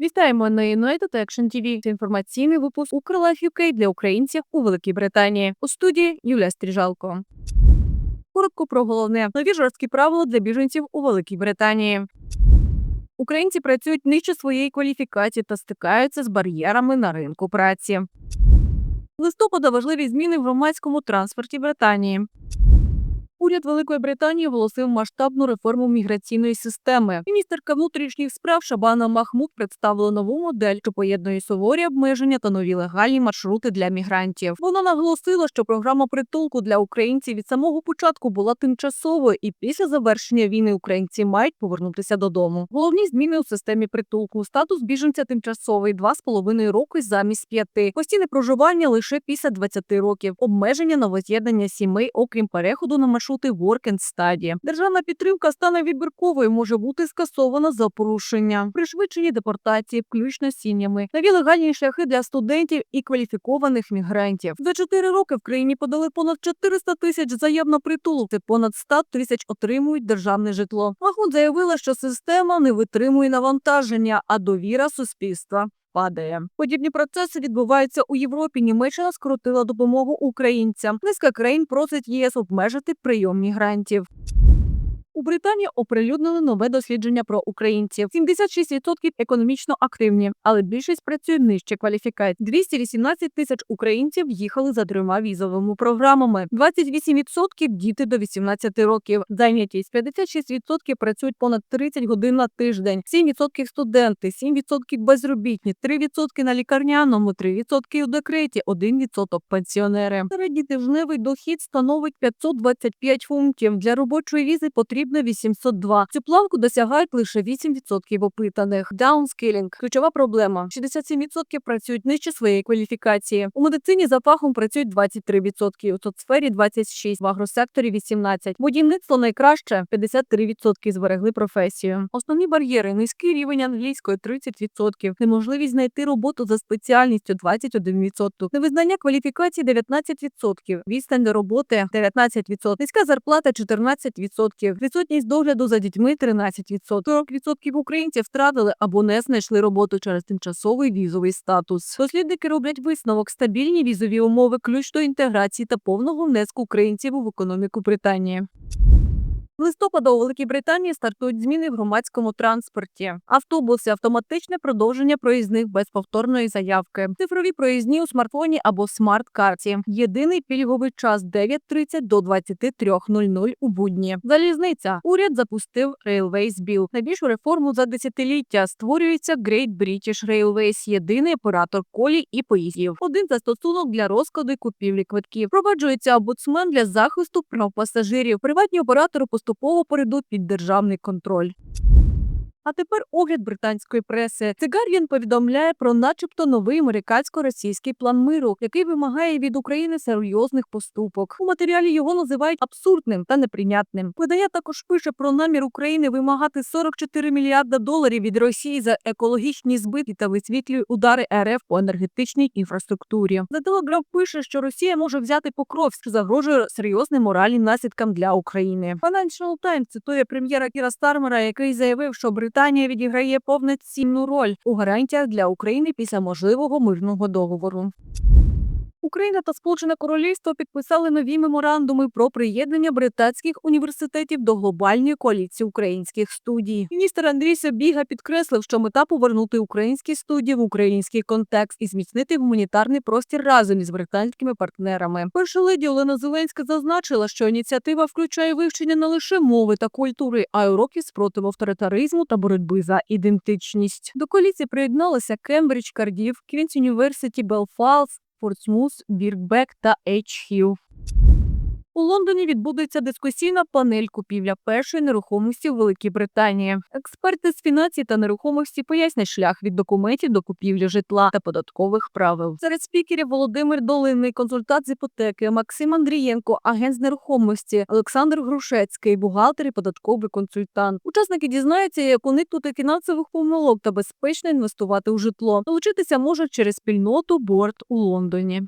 Вітаємо на United Action TV. Це інформаційний випуск Укрлайф UK для українців у Великій Британії. У студії Юлія Стріжалко. Коротко про головне нові жорсткі правила для біженців у Великій Британії. Українці працюють нижче своєї кваліфікації та стикаються з бар'єрами на ринку праці. Листопада важливі зміни в громадському транспорті Британії. Уряд Великої Британії оголосив масштабну реформу міграційної системи. Міністерка внутрішніх справ Шабана Махмуд представила нову модель, що поєднує суворі обмеження та нові легальні маршрути для мігрантів. Вона наголосила, що програма притулку для українців від самого початку була тимчасовою, і після завершення війни українці мають повернутися додому. Головні зміни у системі притулку: статус біженця тимчасовий 2,5 роки замість 5, постійне проживання лише після 20 років, обмеження на воз'єднання сімей, окрім переходу на маршрути work and. Державна підтримка стане вибірковою, може бути скасована за порушення, пришвидшені депортації, включно з нові легальні шляхи для студентів і кваліфікованих мігрантів. За 4 роки в країні подали понад 400 тисяч заяв на притулок. Понад 100 тисяч отримують державне житло. Махмуд заявила, що система не витримує навантаження, а довіра суспільства. Падає подібні процеси відбуваються у Європі. Німеччина скоротила допомогу українцям. Низка країн просить ЄС обмежити прийом мігрантів. У Британії оприлюднили нове дослідження про українців. 76% економічно активні, але більшість працює нижче кваліфікацій. 218 тисяч українців їхали за трьома візовими програмами. 28% – діти до 18 років. Зайнятість 56% працюють понад 30 годин на тиждень. 7% студенти, 7% безробітні, 3% на лікарняному, 3% у декреті, 1% пенсіонери. Середній тижневий дохід становить 525 фунтів. Для робочої візи потрібно 802. Цю планку досягають лише 8% опитаних. Даунскілінг – ключова проблема. 67% працюють нижче своєї кваліфікації. У медицині за фахом працюють 23%, у соцсфері 26%, в агросекторі 18%. Будівництво найкраще 53% зберегли професію. Основні бар'єри низький рівень англійської 30%, неможливість знайти роботу за спеціальністю 21%, невизнання кваліфікації 19%, відстань до роботи 19%, низька зарплата 14%, відсутність догляду за дітьми 13%. 40% українців втратили або не знайшли роботу через тимчасовий візовий статус. Дослідники роблять висновок стабільні візові умови, ключ до інтеграції та повного внеску українців в економіку Британії. Листопада у Великій Британії стартують зміни в громадському транспорті. Автобуси автоматичне продовження проїзних без повторної заявки, цифрові проїзні у смартфоні або смарт-карті. Єдиний пільговий час 9.30 до 23.00 у будні. Залізниця. Уряд запустив Railways Bill. Найбільшу реформу за десятиліття створюється Great British Railways, єдиний оператор колій і поїздів. Один застосунок для розкладу купівлі квитків. Впроваджується омбудсмен для захисту прав пасажирів. Приватні оператори поступово перейдуть під державний контроль. А тепер огляд британської преси. Guardian повідомляє про, начебто, новий американсько-російський план миру, який вимагає від України серйозних поступок. У матеріалі його називають абсурдним та неприйнятним. Видання також пише про намір України вимагати 44 мільярда доларів від Росії за екологічні збитки та висвітлює удари РФ по енергетичній інфраструктурі. The Telegraph пише, що Росія може взяти Покровськ, що загрожує серйозним моральним наслідкам для України. Financial Times цитує прем'єра Кіра Стармера, який заявив, що Британія відіграє повноцінну роль у гарантіях для України після можливого мирного договору. Україна та Сполучене Королівство підписали нові меморандуми про приєднання британських університетів до глобальної коаліції українських студій. Міністр Андрій Собіга підкреслив, що мета повернути українські студії в український контекст і зміцнити гуманітарний простір разом із британськими партнерами. Перша леді Олена Зеленська зазначила, що ініціатива включає вивчення не лише мови та культури, а й уроків спротиву авторитаризму та боротьби за ідентичність. До коаліції приєдналися Кембридж, Кардів, Квінс Юніверситі, Белфаст, Портсмус, Біркбек та Ейчхіл. У Лондоні відбудеться дискусійна панель купівля першої нерухомості в Великій Британії. Експерти з фінансів та нерухомості пояснять шлях від документів до купівлі житла та податкових правил. Серед спікерів Володимир Долинний, консультант з іпотеки, Максим Андрієнко, агент з нерухомості, Олександр Грушецький, бухгалтер і податковий консультант. Учасники дізнаються, як уникнути фінансових помилок та безпечно інвестувати у житло. Долучитися можуть через спільноту борт у Лондоні.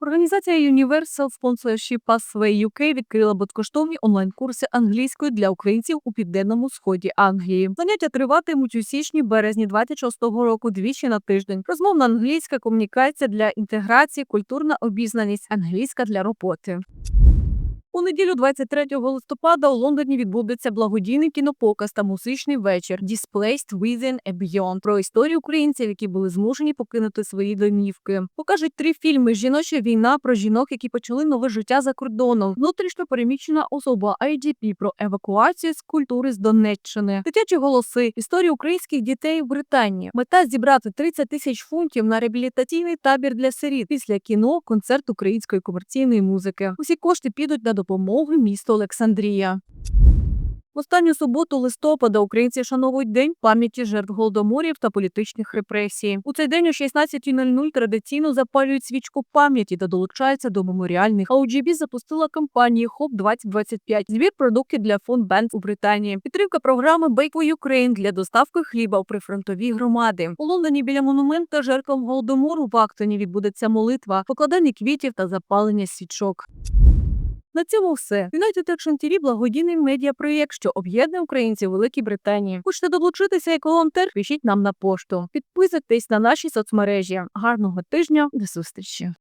Організація Universal Sponsorship Pathway UK відкрила безкоштовні онлайн-курси англійської для українців у південному сході Англії. Заняття триватимуть у січні-березні 26-го року двічі на тиждень. Розмовна англійська комунікація для інтеграції, культурна обізнаність, англійська для роботи. У неділю 23 листопада у Лондоні відбудеться благодійний кінопоказ та музичний вечір Displaced Within a Beyond про історію українців, які були змушені покинути свої домівки. Покажуть три фільми: Жіноча війна про жінок, які почали нове життя за кордоном, внутрішньо переміщена особа IDP про евакуацію з культури з Донеччини, дитячі голоси, історії українських дітей в Британії. Мета зібрати 30 тисяч фунтів на реабілітаційний табір для сиріт. Після кіно концерт української комерційної музики. Усі кошти підуть на допомогу місту Олександрія. Останню суботу листопада українці шановують день пам'яті жертв голодоморів та політичних репресій. У цей день о 16.00 традиційно запалюють свічку пам'яті та долучаються до меморіальних. А UGB запустила кампанію ХОП 2025 збір продуктів для фонд Бенд у Британії. Підтримка програми Bake for Ukraine для доставки хліба у прифронтові громади. У Лондоні біля монумента жертвам голодомору в Актоні відбудеться молитва, покладання квітів та запалення свічок. На цьому все. United Action TV – благодійний медіапроєкт, що об'єднує українців Великій Британії. Хочете долучитися як волонтер? Пишіть нам на пошту. Підписуйтесь на наші соцмережі. Гарного тижня, до зустрічі.